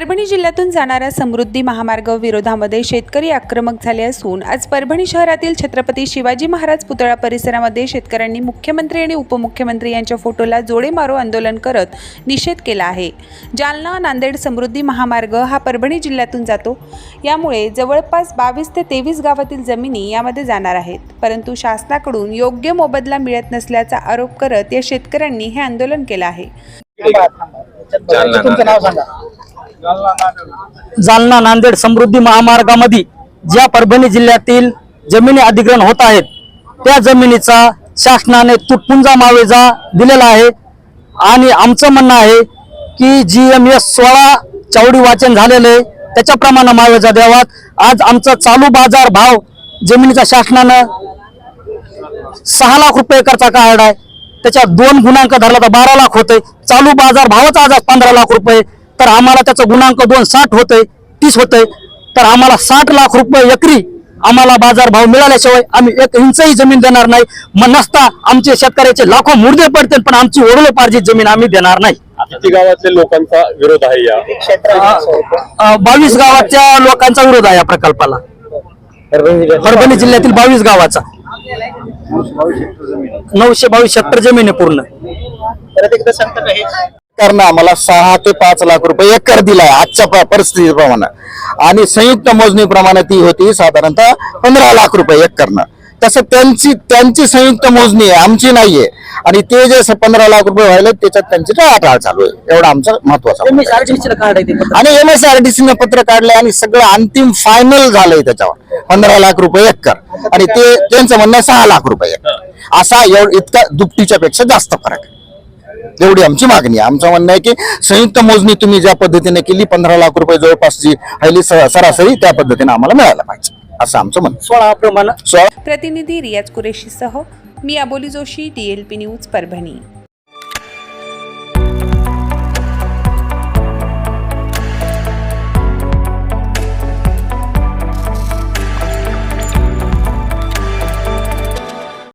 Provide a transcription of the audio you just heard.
परभणी जिल्ह्यातून जाणाऱ्या समृद्धी महामार्ग विरोधामध्ये शेतकरी आक्रमक झाले असून आज परभणी शहरातील छत्रपती शिवाजी महाराज पुतळा परिसरामध्ये शेतकऱ्यांनी मुख्यमंत्री आणि उपमुख्यमंत्री यांच्या फोटोला जोडे मारो आंदोलन करत निषेध केला आहे. जालना नांदेड समृद्धी महामार्ग हा परभणी जिल्ह्यातून जातो. यामुळे जवळपास बावीस ते तेवीस गावातील जमिनी यामध्ये जाणार आहेत. परंतु शासनाकडून योग्य मोबदला मिळत नसल्याचा आरोप करत या शेतकऱ्यांनी हे आंदोलन केलं आहे. तुमचं नाव सांगा. जालना नांदेड समृद्धी महामार्गामध्ये ज्या परभणी जिल्ह्यातील जमिनी अधिग्रहण होत आहेत त्या जमिनीचा शासनाने तुटपुंजा मावेजा दिलेला आहे. आणि आमचं म्हणणं आहे की जी एम एस सोळा चावडी वाचन झालेले त्याच्याप्रमाणे मावेजा द्यावात. आज आमचा चालू बाजार भाव जमिनीचा शासनानं सहा लाख रुपये एकरचा कार्ड आहे त्याच्यात दोन गुणांक धरला तर बारा लाख होते चालू बाजार भावच आज पंधरा लाख रुपये. तर आम्हाला त्याचं गुणांक दोन साठ होते तीस होते तर आम्हाला साठ लाख रुपये एकरी आम्हाला बाजार भाव मिळाल्याशिवाय आम्ही एक इंचही जमीन देणार नाही. मग नसता आमचे शेतकऱ्याचे लाखो मुर्दे पडतील पण आमची ओढलोपार्जित जमीन आम्ही देणार नाही. किती गावातल्या लोकांचा विरोध आहे या? बावीस गावाच्या लोकांचा विरोध आहे या प्रकल्पाला. परभणी जिल्ह्यातील बावीस गावाचा. नऊशे बावीस हेक्टर जमीन आहे पूर्ण. सरकारनं आम्हाला सहा ते पाच लाख रुपये एकर दिलाय आजच्या परिस्थितीप्रमाणे. आणि संयुक्त मोजणीप्रमाणे ती होती साधारणतः पंधरा लाख रुपये एकरनं. तसं त्यांची त्यांची संयुक्त मोजणी आहे आमची नाहीये. आणि ते जे पंधरा लाख रुपये व्हायला त्याच्यात त्यांची टाळाटाळ चालू आहे? एवढा आमचा महत्त्वाचा आणि एम एस आर डी पत्र काढलंय आणि सगळं अंतिम फायनल झालंय त्याच्यावर. पंधरा लाख रुपये एकर. आणि ते त्यांचं म्हणणं सहा लाख रुपये एकर. असा एवढ इतका दुपटीच्या पेक्षा जास्त फरक आहे. एवढी आमची मागणी आहे. आमचं म्हणणं आहे की संयुक्त मोजणी तुम्ही ज्या पद्धतीने केली पंधरा लाख रुपये जवळपास जी राहिली स- सरासरी त्या पद्धतीने आम्हाला मिळायला पाहिजे. असं आमचं म्हणणं. सोळा प्रमाणे. सोळा प्रतिनिधी रियाज कुरेशीसह मी Aboli Joshi D L P news Parbhani.